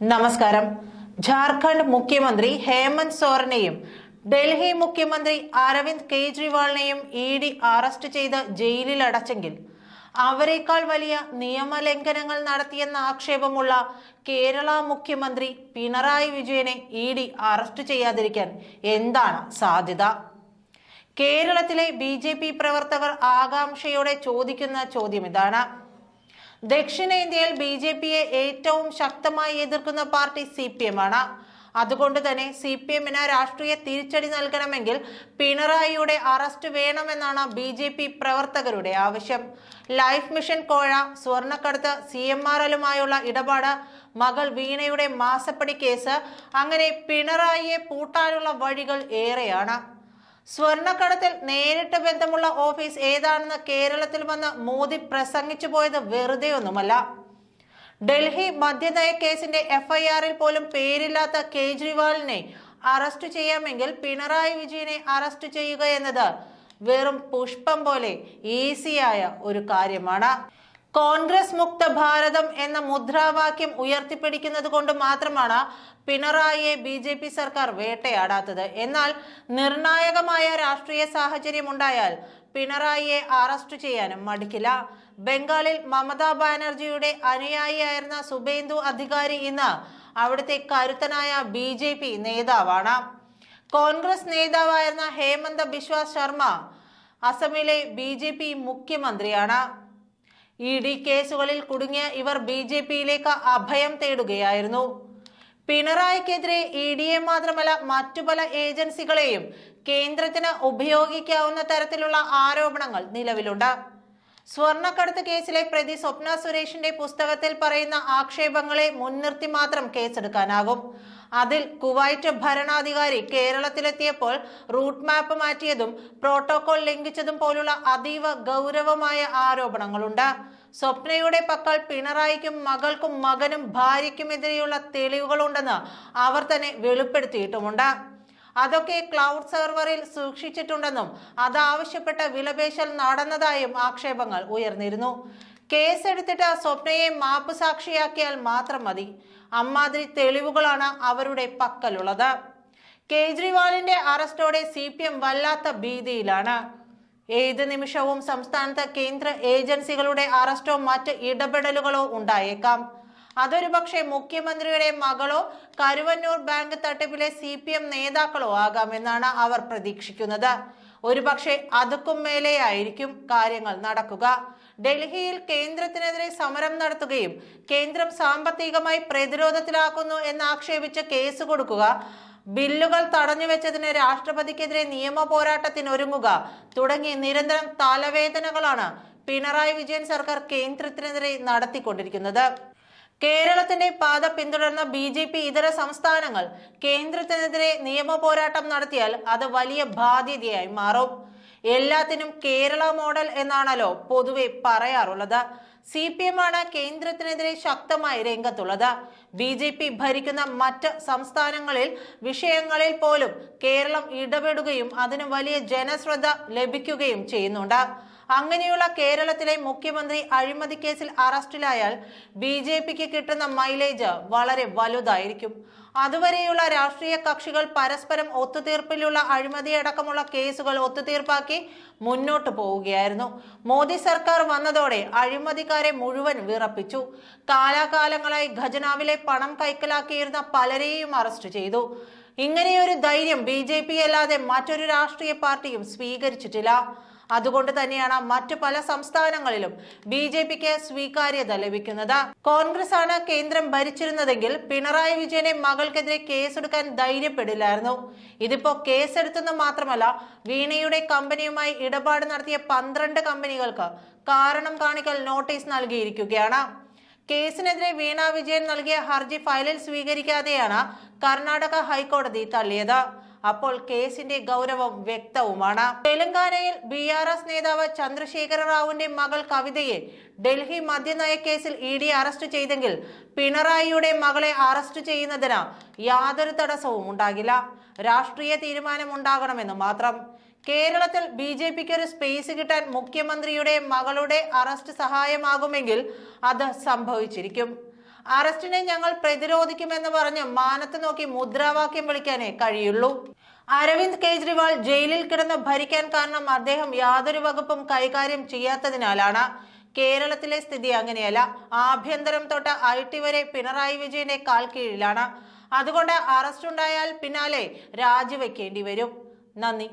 നമസ്കാരം. ജാർഖണ്ഡ് മുഖ്യമന്ത്രി ഹേമന്ത് സോറനെയും ഡൽഹി മുഖ്യമന്ത്രി അരവിന്ദ് കെജ്രിവാളിനെയും ഇ ഡി അറസ്റ്റ് ചെയ്ത് ജയിലിൽ അടച്ചെങ്കിൽ അവരെക്കാൾ വലിയ നിയമലംഘനങ്ങൾ നടത്തിയെന്ന ആക്ഷേപമുള്ള കേരള മുഖ്യമന്ത്രി പിണറായി വിജയനെ ഇ ഡി അറസ്റ്റ് ചെയ്യാതിരിക്കാൻ എന്താണ് സാധ്യത? കേരളത്തിലെ ബി പ്രവർത്തകർ ആകാംക്ഷയോടെ ചോദിക്കുന്ന ചോദ്യം ഇതാണ്. ദക്ഷിണേന്ത്യയിൽ ബി ജെ പിയെ ഏറ്റവും ശക്തമായി എതിർക്കുന്ന പാർട്ടി സി പി എം ആണ്. അതുകൊണ്ട് തന്നെ സി പി എമ്മിന് രാഷ്ട്രീയ തിരിച്ചടി നൽകണമെങ്കിൽ പിണറായിയുടെ അറസ്റ്റ് വേണമെന്നാണ് ബി ജെ പി പ്രവർത്തകരുടെ ആവശ്യം. ലൈഫ് മിഷൻ കോഴ സ്വർണക്കടത്ത് സി എം ആർ എല്ലുമായുള്ള ഇടപാട് മകൾ വീണയുടെ മാസപ്പടി കേസ് അങ്ങനെ പിണറായിയെ പൂട്ടാനുള്ള വഴികൾ ഏറെയാണ്. സ്വർണക്കടത്തിൽ നേരിട്ട് ബന്ധമുള്ള ഓഫീസ് ഏതാണെന്ന് കേരളത്തിൽ വന്ന് മോദി പ്രസംഗിച്ചു പോയത് വെറുതെ ഒന്നുമല്ല ഡൽഹി മദ്യനയ കേസിന്റെ എഫ്ഐആറിൽ പോലും പേരില്ലാത്ത കേജ്രിവാളിനെ അറസ്റ്റ് ചെയ്യാമെങ്കിൽ പിണറായി വിജയനെ അറസ്റ്റ് ചെയ്യുക എന്നത് വെറും പുഷ്പം പോലെ ഈസിയായ ഒരു കാര്യമാണ്. കോൺഗ്രസ് മുക്ത ഭാരതം എന്ന മുദ്രാവാക്യം ഉയർത്തിപ്പിടിക്കുന്നത് കൊണ്ട് മാത്രമാണ് പിണറായിയെ ബി ജെ പി സർക്കാർ വേട്ടയാടാത്തത്. എന്നാൽ നിർണായകമായ രാഷ്ട്രീയ സാഹചര്യം ഉണ്ടായാൽ പിണറായിയെ അറസ്റ്റ് ചെയ്യാനും മടിക്കില്ല. ബംഗാളിൽ മമതാ ബാനർജിയുടെ അനുയായിയായിരുന്ന സുബേന്ദു അധികാരി ഇന്ന് അവിടുത്തെ കരുത്തനായ ബി ജെ പി നേതാവാണ്. കോൺഗ്രസ് നേതാവായിരുന്ന ഹേമന്ത ബിശ്വാസ് ശർമ്മ അസമിലെ ബി ജെ പി മുഖ്യമന്ത്രിയാണ്. ഇ ഡി കേസുകളിൽ കുടുങ്ങിയ ഇവർ ബി ജെ പിയിലേക്ക് അഭയം തേടുകയായിരുന്നു. പിണറായിക്കെതിരെ ഇ ഡിയെ മാത്രമല്ല മറ്റു പല ഏജൻസികളെയും കേന്ദ്രത്തിന് ഉപയോഗിക്കാവുന്ന തരത്തിലുള്ള ആരോപണങ്ങൾ നിലവിലുണ്ട്. സ്വർണക്കടത്ത് കേസിലെ പ്രതി സ്വപ്ന സുരേഷിന്റെ പുസ്തകത്തിൽ പറയുന്ന ആക്ഷേപങ്ങളെ മുൻനിർത്തി മാത്രം കേസെടുക്കാനാകും. അതിൽ കുവൈറ്റ് ഭരണാധികാരി കേരളത്തിലെത്തിയപ്പോൾ റൂട്ട് മാപ്പ് മാറ്റിയതും പ്രോട്ടോകോൾ ലംഘിച്ചതും പോലുള്ള അതീവ ഗൗരവമായ ആരോപണങ്ങളുണ്ട്. സ്വപ്നയുടെ പക്കൽ പിണറായിക്കും മകൾക്കും മകനും ഭാര്യയ്ക്കുമെതിരെയുള്ള തെളിവുകളുണ്ടെന്ന് അവർ തന്നെ വെളിപ്പെടുത്തിയിട്ടുമുണ്ട്. അതൊക്കെ ക്ലൗഡ് സെർവറിൽ സൂക്ഷിച്ചിട്ടുണ്ടെന്നും അതാവശ്യപ്പെട്ട വിലപേശൽ നടന്നതായും ആക്ഷേപങ്ങൾ ഉയർന്നിരുന്നു. കേസെടുത്തിട്ട് സ്വപ്നയെ മാപ്പ് സാക്ഷിയാക്കിയാൽ മാത്രം മതി. അമ്മാതിരി തെളിവുകളാണ് അവരുടെ പക്കലുള്ളത്. കേജ്രിവാളിന്റെ അറസ്റ്റോടെ സി പി എം വല്ലാത്ത ഭീതിയിലാണ്. ഏത് നിമിഷവും സംസ്ഥാനത്ത് കേന്ദ്ര ഏജൻസികളുടെ അറസ്റ്റോ മറ്റ് ഇടപെടലുകളോ ഉണ്ടായേക്കാം. അതൊരു പക്ഷേ മുഖ്യമന്ത്രിയുടെ മകളോ കരുവന്നൂർ ബാങ്ക് തട്ടിപ്പിലെ സി പി എം നേതാക്കളോ ആകാമെന്നാണ് അവർ പ്രതീക്ഷിക്കുന്നത്. ഒരുപക്ഷെ അതുക്കും മേലെയായിരിക്കും കാര്യങ്ങൾ നടക്കുക. ഡൽഹിയിൽ കേന്ദ്രത്തിനെതിരെ സമരം നടത്തുകയും കേന്ദ്രം സാമ്പത്തികമായി പ്രതിരോധത്തിലാക്കുന്നു എന്നാക്ഷേപിച്ച് കേസ് കൊടുക്കുക ബില്ലുകൾ തടഞ്ഞുവെച്ചതിന് രാഷ്ട്രപതിക്കെതിരെ നിയമ പോരാട്ടത്തിന് ഒരുങ്ങുക തുടങ്ങി നിരന്തരം തലവേദനകളാണ് പിണറായി വിജയൻ സർക്കാർ കേന്ദ്രത്തിനെതിരെ നടത്തിക്കൊണ്ടിരിക്കുന്നത്. കേരളത്തിന്റെ പാത പിന്തുടർന്ന ബി ജെ പി ഇതര സംസ്ഥാനങ്ങൾ കേന്ദ്രത്തിനെതിരെ നിയമ പോരാട്ടം നടത്തിയാൽ അത് വലിയ ബാധ്യതയായി മാറും. എല്ലാത്തിനും കേരള മോഡൽ എന്നാണല്ലോ പൊതുവെ പറയാറുള്ളത്. സി പി എം ആണ് കേന്ദ്രത്തിനെതിരെ ശക്തമായി രംഗത്തുള്ളത്. ബി ജെ പി ഭരിക്കുന്ന മറ്റ് സംസ്ഥാനങ്ങളിൽ വിഷയങ്ങളിൽ പോലും കേരളം ഇടപെടുകയും അതിന് വലിയ ജനശ്രദ്ധ ലഭിക്കുകയും ചെയ്യുന്നുണ്ട്. അങ്ങനെയുള്ള കേരളത്തിലെ മുഖ്യമന്ത്രി അഴിമതി കേസിൽ അറസ്റ്റിലായാൽ ബി ജെ പിക്ക് കിട്ടുന്ന മൈലേജ് വളരെ വലുതായിരിക്കും. അതുവരെയുള്ള രാഷ്ട്രീയ കക്ഷികൾ പരസ്പരം ഒത്തുതീർപ്പിലുള്ള അഴിമതിയടക്കമുള്ള കേസുകൾ ഒത്തുതീർപ്പാക്കി മുന്നോട്ട് പോവുകയായിരുന്നു. മോദി സർക്കാർ വന്നതോടെ അഴിമതിക്കാരെ മുഴുവൻ വിറപ്പിച്ചു. കാലാകാലങ്ങളായി ഖജനാവിലെ പണം കൈക്കലാക്കിയിരുന്ന പലരെയും അറസ്റ്റ് ചെയ്തു. ഇങ്ങനെയൊരു ധൈര്യം ബി ജെ പി അല്ലാതെ മറ്റൊരു രാഷ്ട്രീയ പാർട്ടിയും സ്വീകരിച്ചിട്ടില്ല. അതുകൊണ്ട് തന്നെയാണ് മറ്റു പല സംസ്ഥാനങ്ങളിലും ബി ജെ പിക്ക് സ്വീകാര്യത ലഭിക്കുന്നത്. കോൺഗ്രസ് ആണ് കേന്ദ്രം ഭരിച്ചിരുന്നതെങ്കിൽ പിണറായി വിജയനെ മകൾക്കെതിരെ കേസെടുക്കാൻ ധൈര്യപ്പെടില്ലായിരുന്നു. ഇതിപ്പോ കേസെടുത്തെന്ന് മാത്രമല്ല വീണയുടെ കമ്പനിയുമായി ഇടപാട് നടത്തിയ പന്ത്രണ്ട് കമ്പനികൾക്ക് കാരണം കാണിക്കൽ നോട്ടീസ് നൽകിയിരിക്കുകയാണ്. കേസിനെതിരെ വീണ വിജയൻ നൽകിയ ഹർജി ഫയലിൽ സ്വീകരിക്കാതെയാണ് കർണാടക ഹൈക്കോടതി തള്ളിയത്. അപ്പോൾ കേസിന്റെ ഗൗരവം വ്യക്തവുമാണ്. തെലങ്കാനയിൽ ബി ആർ എസ് നേതാവ് ചന്ദ്രശേഖര റാവുവിന്റെ മകൾ കവിതയെ ഡൽഹി മദ്യനയ കേസിൽ ഇ ഡി അറസ്റ്റ് ചെയ്തെങ്കിൽ പിണറായിയുടെ മകളെ അറസ്റ്റ് ചെയ്യുന്നതിന് യാതൊരു തടസ്സവും ഉണ്ടാകില്ല രാഷ്ട്രീയ തീരുമാനം ഉണ്ടാകണമെന്ന് മാത്രം. കേരളത്തിൽ ബി ജെ പിക്ക് ഒരു സ്പേസ് കിട്ടാൻ മുഖ്യമന്ത്രിയുടെ മകളുടെ അറസ്റ്റ് സഹായമാകുമെങ്കിൽ അത് സംഭവിച്ചിരിക്കും. അറസ്റ്റിനെ ഞങ്ങൾ പ്രതിരോധിക്കുമെന്ന് പറഞ്ഞ് മാനത്ത് നോക്കി മുദ്രാവാക്യം വിളിക്കാനേ കഴിയുള്ളൂ. അരവിന്ദ് കെജ്രിവാൾ ജയിലിൽ കിടന്ന് ഭരിക്കാൻ കാരണം അദ്ദേഹം യാതൊരു വകുപ്പും കൈകാര്യം ചെയ്യാത്തതിനാലാണ് കേരളത്തിലെ സ്ഥിതി അങ്ങനെയല്ല. ആഭ്യന്തരം തൊട്ട് ഐ ടി വരെ പിണറായി വിജയന്റെ കാൽ കീഴിലാണ്. അതുകൊണ്ട് അറസ്റ്റ് ഉണ്ടായാൽ പിന്നാലെ രാജിവെക്കേണ്ടി വരും. നന്ദി.